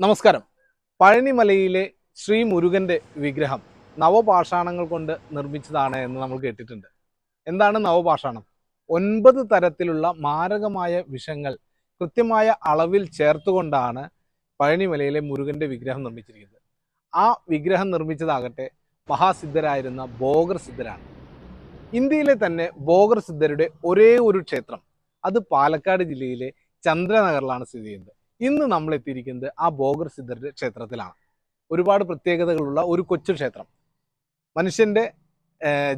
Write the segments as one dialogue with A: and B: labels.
A: നമസ്കാരം. പഴനിമലയിലെ ശ്രീ മുരുകന്റെ വിഗ്രഹം നവപാഷാണങ്ങൾ കൊണ്ട് നിർമ്മിച്ചതാണ് എന്ന് നമ്മൾ കേട്ടിട്ടുണ്ട്. എന്താണ് നവപാഷാണം? ഒൻപത് തരത്തിലുള്ള മാരകമായ വിഷങ്ങൾ കൃത്യമായ അളവിൽ ചേർത്തുകൊണ്ടാണ് പഴനിമലയിലെ മുരുകന്റെ വിഗ്രഹം നിർമ്മിച്ചിരിക്കുന്നത്. ആ വിഗ്രഹം നിർമ്മിച്ചതാകട്ടെ മഹാസിദ്ധരായിരുന്ന ബോഗർ സിദ്ധരാണ്. ഇന്ത്യയിലെ തന്നെ ബോഗർ സിദ്ധരുടെ ഒരേ ഒരു ക്ഷേത്രം അത് പാലക്കാട് ജില്ലയിലെ ചന്ദ്രനഗറിലാണ് സ്ഥിതി ചെയ്യുന്നത്. ഇന്ന് നമ്മൾ എത്തിയിരിക്കുന്നത് ആ ബോഗർ സിദ്ധരുടെ ക്ഷേത്രത്തിലാണ്. ഒരുപാട് പ്രത്യേകതകളുള്ള ഒരു കൊച്ചു ക്ഷേത്രം. മനുഷ്യന്റെ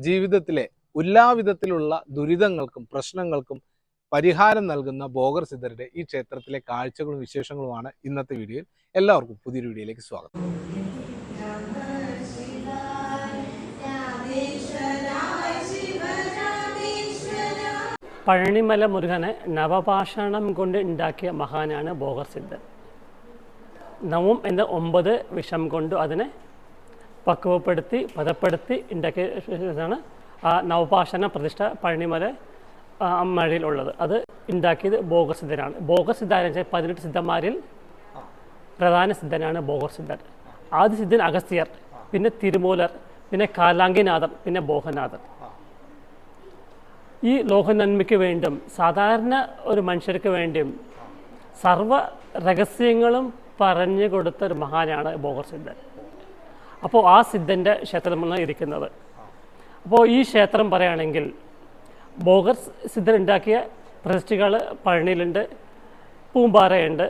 A: ജീവിതത്തിലെ എല്ലാവിധത്തിലുള്ള ദുരിതങ്ങൾക്കും പ്രശ്നങ്ങൾക്കും പരിഹാരം നൽകുന്ന ബോഗർ സിദ്ധരുടെ ഈ ക്ഷേത്രത്തിലെ കാഴ്ചകളും വിശേഷങ്ങളുമാണ് ഇന്നത്തെ വീഡിയോയിൽ. എല്ലാവർക്കും പുതിയൊരു വീഡിയോയിലേക്ക് സ്വാഗതം.
B: പഴനിമല മുരുകനെ നവപാഷാണം കൊണ്ട് ഉണ്ടാക്കിയ മഹാനാണ് ബോഗർസിദ്ധൻ നവം എന്ന ഒമ്പത് വിഷം കൊണ്ട് അതിനെ പക്വപ്പെടുത്തി പദപ്പെടുത്തി ഉണ്ടാക്കിയതാണ് ആ നവപാഷാണ പ്രതിഷ്ഠ പഴനിമല ഉള്ളത്. അത് ഉണ്ടാക്കിയത് ബോഗർസിദ്ധനാണ് ബോഗർസിദ്ധാരെന്ന് വെച്ചാൽ പതിനെട്ട് സിദ്ധന്മാരിൽ പ്രധാന സിദ്ധനാണ് ബോഗർസിദ്ധൻ ആദ്യ സിദ്ധൻ അഗസ്ത്യർ പിന്നെ തിരുമൂലർ പിന്നെ കാലാങ്കിനാഥർ പിന്നെ ബോഹനാഥർ ഈ ലോക നന്മയ്ക്ക് വേണ്ടിയും സാധാരണ ഒരു മനുഷ്യർക്ക് വേണ്ടിയും സർവ രഹസ്യങ്ങളും പറഞ്ഞു കൊടുത്ത ഒരു മഹാനാണ് ബോഗർ സിദ്ധൻ അപ്പോൾ ആ സിദ്ധന്റെ ക്ഷേത്രമാണ് ഇരിക്കുന്നത്. അപ്പോൾ ഈ ക്ഷേത്രം പറയുകയാണെങ്കിൽ ബോഗർ സിദ്ധൻ ഉണ്ടാക്കിയ പ്രതിഷ്ഠകൾ പഴനിയിലുണ്ട് പൂമ്പാറയുണ്ട്.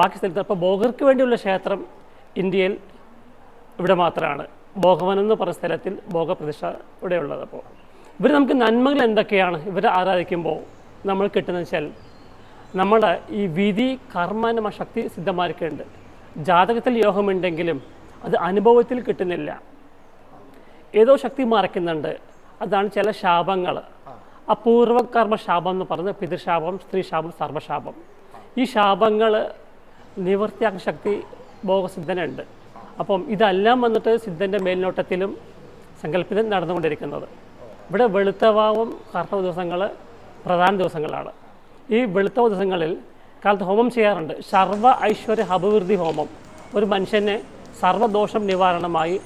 B: ബാക്കി സ്ഥലത്ത് അപ്പോൾ ബോഗർക്ക് വേണ്ടിയുള്ള ക്ഷേത്രം ഇന്ത്യയിൽ ഇവിടെ മാത്രമാണ്. ഭോഗവനം പറഞ്ഞ സ്ഥലത്തിൽ ഭോഗപ്രതിഷ്ഠ ഇവിടെയുള്ളത് അപ്പോൾ. ഇവർ നമുക്ക് നന്മകൾ എന്തൊക്കെയാണ്? ഇവരെ ആരാധിക്കുമ്പോൾ നമ്മൾ കിട്ടുന്ന വെച്ചാൽ നമ്മുടെ ഈ വിധി കർമ്മ ശക്തി സിദ്ധമാർക്കുണ്ട് ജാതകത്തിൽ യോഗമുണ്ടെങ്കിലും അത് അനുഭവത്തിൽ കിട്ടുന്നില്ല. ഏതോ ശക്തി മറക്കുന്നുണ്ട് അതാണ് ചില ശാപങ്ങൾ. അപൂർവകർമ്മ ശാപം എന്ന് പറയുന്നത് പിതൃശാപം സ്ത്രീശാപം സർവശാപം. ഈ ശാപങ്ങൾ നിവൃത്തിയാക്കുന്ന ശക്തി ഭോഗസിദ്ധനുണ്ട്. അപ്പം ഇതെല്ലാം വന്നിട്ട് സിദ്ധന്റെ മേൽനോട്ടത്തിലും സങ്കല്പിതം നടന്നുകൊണ്ടിരിക്കുന്നത്. ഇവിടെ വെളുത്തവാവും കർത്തവ ദിവസങ്ങൾ പ്രധാന ദിവസങ്ങളാണ്. ഈ വെളുത്തവ ദിവസങ്ങളിൽ കാലത്ത് ഹോമം ചെയ്യാറുണ്ട്. സർവ ഐശ്വര്യ അഭിവൃദ്ധി ഹോമം. ഒരു മനുഷ്യനെ സർവദോഷം നിവാരണമായി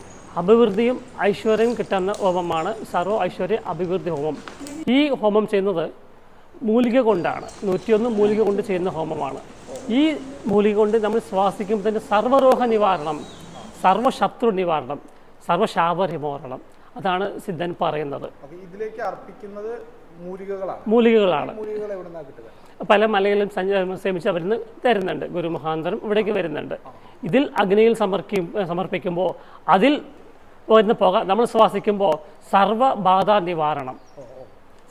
B: അഭിവൃദ്ധിയും ഐശ്വര്യവും കിട്ടുന്ന ഹോമമാണ് സർവ ഐശ്വര്യ അഭിവൃദ്ധി ഹോമം. ഈ ഹോമം ചെയ്യുന്നത് മൂലിക കൊണ്ടാണ്. നൂറ്റിയൊന്ന് മൂലിക കൊണ്ട് ചെയ്യുന്ന ഹോമമാണ്. ഈ മൂലിക കൊണ്ട് നമ്മൾ ശ്വാസിക്കുമ്പോൾ തന്നെ സർവരോഗ നിവാരണം സർവശത്രു നിവാരണം സർവശാപ അതാണ് സിദ്ധൻ പറയുന്നത്.
A: ഇതിലേക്ക് അർപ്പിക്കുന്നത് മൂലികകളാണ്.
B: പല മലകളിലും സഞ്ച സേമിച്ച് അവരിന്ന് തരുന്നുണ്ട്. ഗുരുമഹാന്തരം ഇവിടേക്ക് വരുന്നുണ്ട്. ഇതിൽ അഗ്നിയിൽ സമർക്കും സമർപ്പിക്കുമ്പോൾ അതിൽ വരുന്ന പുക നമ്മൾ ശ്വാസിക്കുമ്പോൾ സർവബാധ നിവാരണം.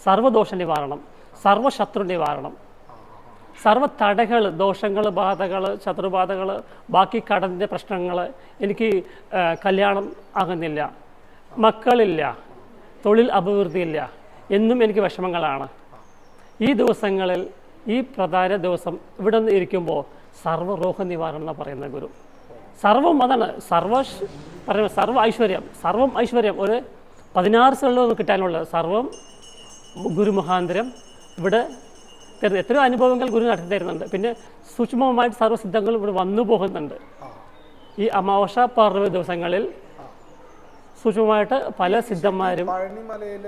B: സർവദോഷ നിവാരണം. സർവശത്രു നിവാരണം. സർവ തടകൾ ദോഷങ്ങൾ ബാധകൾ ശത്രുബാധകൾ ബാക്കി കടലിന്റെ പ്രശ്നങ്ങൾ എനിക്ക് കല്യാണം ആകുന്നില്ല. മക്കളില്ല തൊഴിൽ അഭിവൃദ്ധിയില്ല എന്നും എനിക്ക് വിഷമങ്ങളാണ്. ഈ ദിവസങ്ങളിൽ ഈ പ്രധാന ദിവസം ഇവിടെ നിന്ന് ഇരിക്കുമ്പോൾ സർവരോഗ നിവാരണം എന്ന് പറയുന്ന ഗുരു. സർവം അതാണ് സർവ പറയുന്നത് സർവ ഐശ്വര്യം സർവം ഐശ്വര്യം. ഒരു പതിനാറ് സ്ഥലങ്ങളിൽ കിട്ടാനുള്ളത്. സർവം ഗുരുമുഖാന്തരം ഇവിടെ തരുന്നത് എത്രയോ അനുഭവങ്ങൾ ഗുരു നടത്തി തരുന്നുണ്ട്. പിന്നെ സൂക്ഷ്മമായിട്ട് സർവസിദ്ധങ്ങളും ഇവിടെ വന്നു പോകുന്നുണ്ട്. ഈ അമാവാസ പൗർണമി ദിവസങ്ങളിൽ സൂക്ഷ്മമായിട്ട് പല സിദ്ധന്മാരും
A: പഴനിമലയിൽ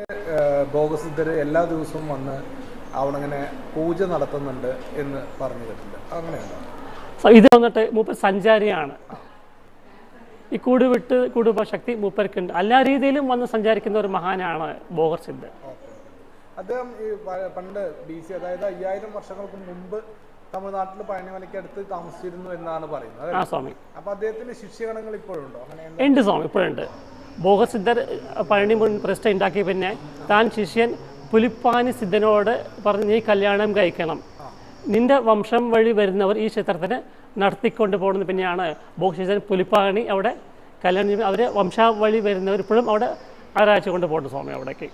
A: ഭോഗസിദ്ധര് എല്ലാ ദിവസവും വന്ന് അവിടെ പൂജ നടത്തുന്നുണ്ട് എന്ന് പറഞ്ഞു കേട്ടില്ല അങ്ങനെയല്ല
B: സ- ഇത് വന്നിട്ട് മൂപ്പർ സഞ്ചാരിയാണ്. ഈ കൂട് വിട്ട് കൂടുമ്പോൾ ശക്തി മൂപ്പർക്കുണ്ട്. എല്ലാ രീതിയിലും വന്ന് സഞ്ചാരിക്കുന്ന ഒരു മഹാനാണ് ബോഗർ സിദ്ധ്
A: അദ്ദേഹം ഈ പണ്ട് ബി സി അതായത് അയ്യായിരം വർഷങ്ങൾക്ക് മുമ്പ് തമിഴ്നാട്ടിൽ പഴനിമലയ്ക്ക് അടുത്ത് താമസിച്ചിരുന്നു എന്നാണ് പറയുന്നത്
B: ആ സ്വാമി.
A: അപ്പൊ അദ്ദേഹത്തിന്റെ ശിഷ്യഗണങ്ങൾ ഇപ്പോഴുണ്ടോ?
B: ഉണ്ട് സ്വാമി. ഇപ്പോഴുണ്ട്. ബോഗസിദ്ധർ പഴനി മുൻ പ്രതിഷ്ഠ ഉണ്ടാക്കിയ പിന്നെ താൻ ശിഷ്യൻ പുലിപ്പാനി സിദ്ധനോട് പറഞ്ഞ് നീ കല്യാണം കഴിക്കണം. നിന്റെ വംശം വഴി വരുന്നവർ ഈ ക്ഷേത്രത്തിന് നടത്തിക്കൊണ്ട് പോകുന്നത് പിന്നെയാണ് ബോഗസിദ്ധൻ പുലിപ്പാണി അവിടെ കല്യാണം അവർ വംശാവഴി വരുന്നവർ ഇപ്പോഴും അവിടെ ആരാഴ്ച കൊണ്ട് പോകുന്നുണ്ട് സ്വാമി അവിടേക്ക്.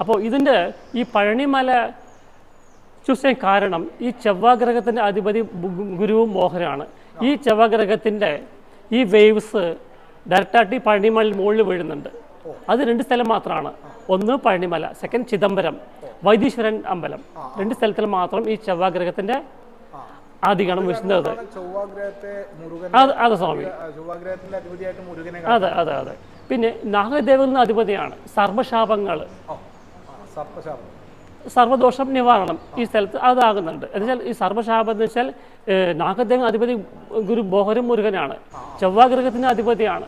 B: അപ്പോൾ ഇതിന്റെ ഈ പഴനിമല ചൂസ് കാരണം ഈ ചൊവ്വാഗ്രഹത്തിന്റെ അധിപതി ഗുരുവും മോഹനാണ്. ഈ ചൊവ്വാഗ്രഹത്തിന്റെ ഈ വേവ്സ് ഡയറക്റ്റായിട്ട് ഈ പഴനിമലയിൽ മുകളിൽ വീഴുന്നുണ്ട്. അത് രണ്ട് സ്ഥലം മാത്രമാണ്. ഒന്ന് പഴനിമല സെക്കൻഡ് ചിദംബരം വൈദീശ്വരൻ അമ്പലം. രണ്ട് സ്ഥലത്തിൽ മാത്രം ഈ ചൊവ്വാഗ്രഹത്തിന്റെ ആദിഗണം വിഷ്ണു അതെ സ്വാമി.
A: ചൊവ്വാഗ്രഹത്തിന്റെ
B: അതെ അതെ അതെ. പിന്നെ നാഗദേവൻ അധിപതിയാണ്. സർവശാപങ്ങൾ
A: സർപ്പശാപം
B: സർവദോഷം നിവാരണം ഈ സ്ഥലത്ത് അതാകുന്നുണ്ട്. എന്നുവെച്ചാൽ ഈ സർവശാപം എന്ന് വെച്ചാൽ നാഗദ്ദേഹം നാഗദേവൻ അധിപതി ഗുരു ബോഹരും മുരുകനാണ്. ചൊവ്വാഗ്രഹത്തിന് അധിപതിയാണ്.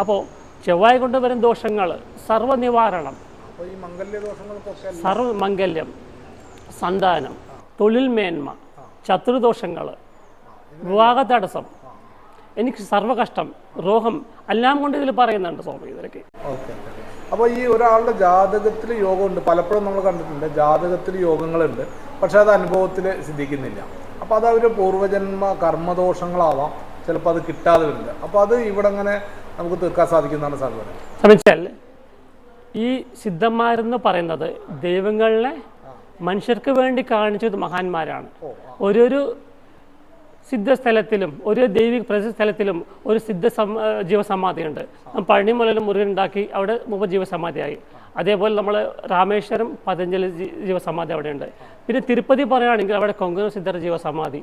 B: അപ്പോൾ ചൊവ്വായ കൊണ്ട് വരും ദോഷങ്ങൾ സർവനിവാരണം
A: സർവ മംഗല്യം
B: സന്താനം തൊഴിൽ മേന്മ ശത്രുദോഷങ്ങൾ വിവാഹ തടസ്സം എനിക്ക് സർവകഷ്ടം രോഗം എല്ലാം കൊണ്ട് ഇതിൽ പറയുന്നുണ്ട് സ്വാമി ഇതിലേക്ക്.
A: ഓക്കെ. അപ്പോൾ ഈ ഒരാളുടെ ജാതകത്തിൽ യോഗമുണ്ട്. പലപ്പോഴും നമ്മൾ കണ്ടിട്ടുണ്ട് ജാതകത്തിൽ യോഗങ്ങളുണ്ട്. പക്ഷെ അത് അനുഭവത്തിൽ സിദ്ധിക്കുന്നില്ല. അപ്പോൾ അത് അവർ പൂർവജന്മ കർമ്മദോഷങ്ങളാവാം. ചിലപ്പോൾ അത് കിട്ടാതെ വരുന്നത് അപ്പോൾ അത് ഇവിടെ അങ്ങനെ നമുക്ക് തീർക്കാൻ സാധിക്കുന്നതാണ് സാധ്യത
B: ശ്രമിച്ചാൽ ഈ സിദ്ധന്മാരെന്ന് പറയുന്നത് ദൈവങ്ങളെ മനുഷ്യർക്ക് വേണ്ടി കാണിച്ചത് മഹാന്മാരാണ്. ഓരോരു സിദ്ധസ്ഥലത്തിലും ഒരു ദൈവിക പ്രസിദ്ധ സ്ഥലത്തിലും ഒരു സിദ്ധ സം ജീവസമാധിയുണ്ട്. പഴനി മുതലും മുരുകൻ ഉണ്ടാക്കി അവിടെ മുമ്പ് ജീവസമാധിയായി. അതേപോലെ നമ്മൾ രാമേശ്വരം പതഞ്ജലി ജീവസമാധി അവിടെയുണ്ട്. പിന്നെ തിരുപ്പതി പറയുകയാണെങ്കിൽ അവിടെ കൊങ്കണ സിദ്ധർ ജീവസമാധി.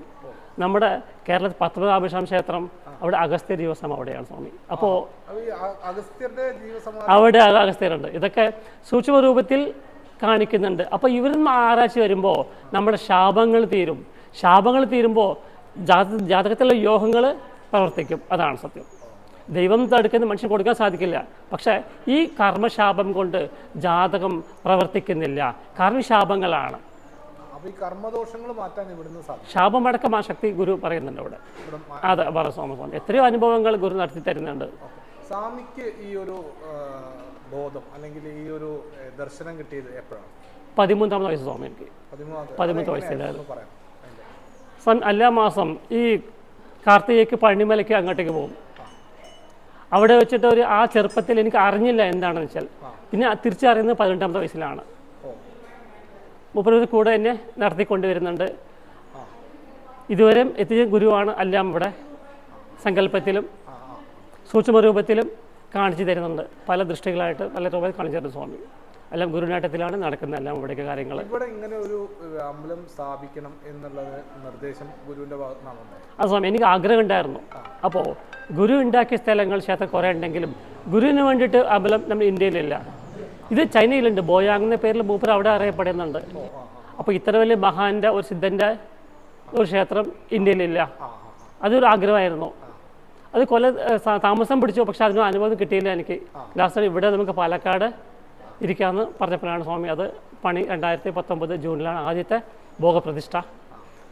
B: നമ്മുടെ കേരളത്തിൽ പത്മനാഭിഷാം ക്ഷേത്രം അവിടെ അഗസ്ത്യ ജീവസം അവിടെയാണ് സ്വാമി. അപ്പോൾ അവിടെ അഗസ്ത്യരുണ്ട്. ഇതൊക്കെ സൂക്ഷ്മ രൂപത്തിൽ കാണിക്കുന്നുണ്ട്. അപ്പോൾ ഇവരും ആരാഴ്ച വരുമ്പോൾ നമ്മുടെ ശാപങ്ങൾ തീരും. ശാപങ്ങൾ തീരുമ്പോൾ ജാത ജാതകത്തിലുള്ള യോഗങ്ങൾ പ്രവർത്തിക്കും. അതാണ് സത്യം. ദൈവം തടുക്കുന്ന മനുഷ്യന് കൊടുക്കാൻ സാധിക്കില്ല. പക്ഷേ ഈ കർമ്മശാപം കൊണ്ട് ജാതകം പ്രവർത്തിക്കുന്നില്ല. കർമ്മശാപങ്ങളാണ്. ശാപമടക്കം ആ ശക്തി ഗുരു പറയുന്നുണ്ട് ഇവിടെ അതെ പറ സ്വാമി എത്രയോ അനുഭവങ്ങൾ ഗുരു നടത്തി തരുന്നുണ്ട്.
A: സ്വാമിക്ക് ഈ ഒരു ബോധം അല്ലെങ്കിൽ ഈ ഒരു ദർശനം കിട്ടിയത് എപ്പോഴാണ്?
B: പതിമൂന്നാമത് വയസ്സ് സ്വാമി എനിക്ക്
A: പതിമൂന്നാമത്തെ?
B: വയസ്സിലായിരുന്നു. സൺ എല്ലാ മാസം ഈ കാർത്തികയ്ക്ക് പഴനിമലയ്ക്ക് അങ്ങോട്ടേക്ക് പോകും. അവിടെ വെച്ചിട്ട് ഒരു ആ ചെറുപ്പത്തിൽ എനിക്ക് അറിഞ്ഞില്ല എന്താണെന്ന് വെച്ചാൽ. പിന്നെ തിരിച്ചറിയുന്നത് പതിനെട്ടാമത്തെ വയസ്സിലാണ്. മുപ്പത് കൂടെ എന്നെ നടത്തിക്കൊണ്ടുവരുന്നുണ്ട്. ഇതുവരെ എത്തിയ ഗുരുവാണ് എല്ലാം ഇവിടെ സങ്കല്പത്തിലും സൂക്ഷ്മ രൂപത്തിലും കാണിച്ചു തരുന്നുണ്ട്. പല ദൃഷ്ടികളായിട്ട് പല രൂപത്തിൽ കാണിച്ചു തരുന്നു സ്വാമി. എല്ലാം ഗുരുനാട്ടത്തിലാണ് നടക്കുന്നത് എല്ലാം ഇവിടേക്ക് കാര്യങ്ങൾ
A: ഇവിടെ ഇങ്ങനെ ഒരു അമ്പലം സ്ഥാപിക്കണം എന്നുള്ളത് നിർദ്ദേശം ഗുരുവിന്റെ ഭാഗത്തുനിന്നാണ്
B: ആ സ്വാമി എനിക്ക് ആഗ്രഹം ഉണ്ടായിരുന്നു അപ്പോൾ ഗുരു ഉണ്ടാക്കിയ സ്ഥലങ്ങൾ ക്ഷേത്രം കുറേ ഉണ്ടെങ്കിലും ഗുരുവിന് വേണ്ടിയിട്ട് അമ്പലം നമ്മൾ ഇന്ത്യയിലില്ല. ഇത് ചൈനയിലുണ്ട്. ബോയാങ് എന്ന പേരിൽ മൂപ്പർ അവിടെ അറിയപ്പെടുന്നുണ്ട്. അപ്പോൾ ഇത്ര വലിയ മഹാന്റെ ഒരു സിദ്ധന്റെ ഒരു ക്ഷേത്രം ഇന്ത്യയിലില്ല. അതൊരു ആഗ്രഹമായിരുന്നു. അത് കൊല താമസം പിടിച്ചു. പക്ഷെ അതിന് അനുഭവം കിട്ടിയില്ല എനിക്ക്. ലാസ്റ്റ് ഇവിടെ നമുക്ക് പാലക്കാട് ഇരിക്കാമെന്ന് പറഞ്ഞപ്പോഴാണ് സ്വാമി അത് പണി രണ്ടായിരത്തി പത്തൊമ്പത് ജൂണിലാണ് ആദ്യത്തെ ഭോഗപ്രതിഷ്ഠ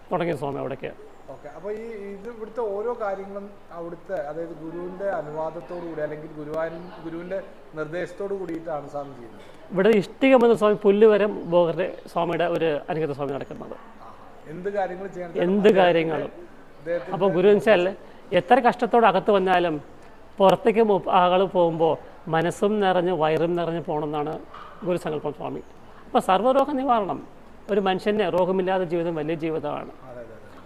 B: തുടങ്ങിയത് സ്വാമി അവിടേക്ക്.
A: ഓക്കെ അപ്പോൾ ഈ ഇത് ഇവിടുത്തെ ഓരോ കാര്യങ്ങളും അവിടുത്തെ അതായത് ഗുരുവിന്റെ അനുവാദത്തോടു കൂടി അല്ലെങ്കിൽ ഗുരുവാൻ ഗുരുവിന്റെ നിർദ്ദേശത്തോടു കൂടിയിട്ടാണ് സ്വാമി ചെയ്യുന്നത്?
B: ഇവിടെ ഇഷ്ടികം മുതൽ സ്വാമി പുല്ല് വരെ ഭോഗരുടെ സ്വാമിയുടെ ഒരു അനുഗത സ്വാമി നടക്കുന്നത്
A: എന്ത് കാര്യങ്ങൾ ചെയ്യാൻ
B: എന്ത് കാര്യങ്ങളും. അപ്പോൾ ഗുരു വെച്ചാൽ എത്ര കഷ്ടത്തോടെ അകത്ത് വന്നാലും പുറത്തേക്ക് ആളുകൾ പോകുമ്പോൾ മനസ്സും നിറഞ്ഞ് വയറും നിറഞ്ഞ് പോകണമെന്നാണ് ഗുരുസങ്കല്പം സ്വാമി. അപ്പോൾ സർവരോഗ നിവാരണം ഒരു മനുഷ്യന് രോഗമില്ലാത്ത ജീവിതം വലിയ ജീവിതമാണ്.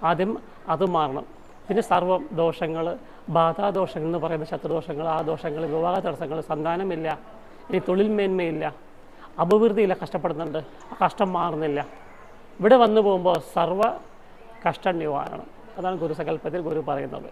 B: ആദ്യം അത് മാറണം. പിന്നെ സർവ ദോഷങ്ങൾ ബാധാദോഷങ്ങൾ എന്ന് പറയുന്ന ശത്രുദോഷങ്ങൾ ആ ദോഷങ്ങൾ വിവാഹ തടസ്സങ്ങൾ സന്താനമില്ല ഇനി തൊഴിൽ മേന്മയില്ല അഭിവൃദ്ധിയില്ല കഷ്ടപ്പെടുന്നുണ്ട് ആ കഷ്ടം മാറുന്നില്ല. ഇവിടെ വന്നു പോകുമ്പോൾ സർവ കഷ്ട നിവാരണം. അതാണ് ഗുരുസങ്കല്പത്തിൽ ഗുരു പറയുന്നത്.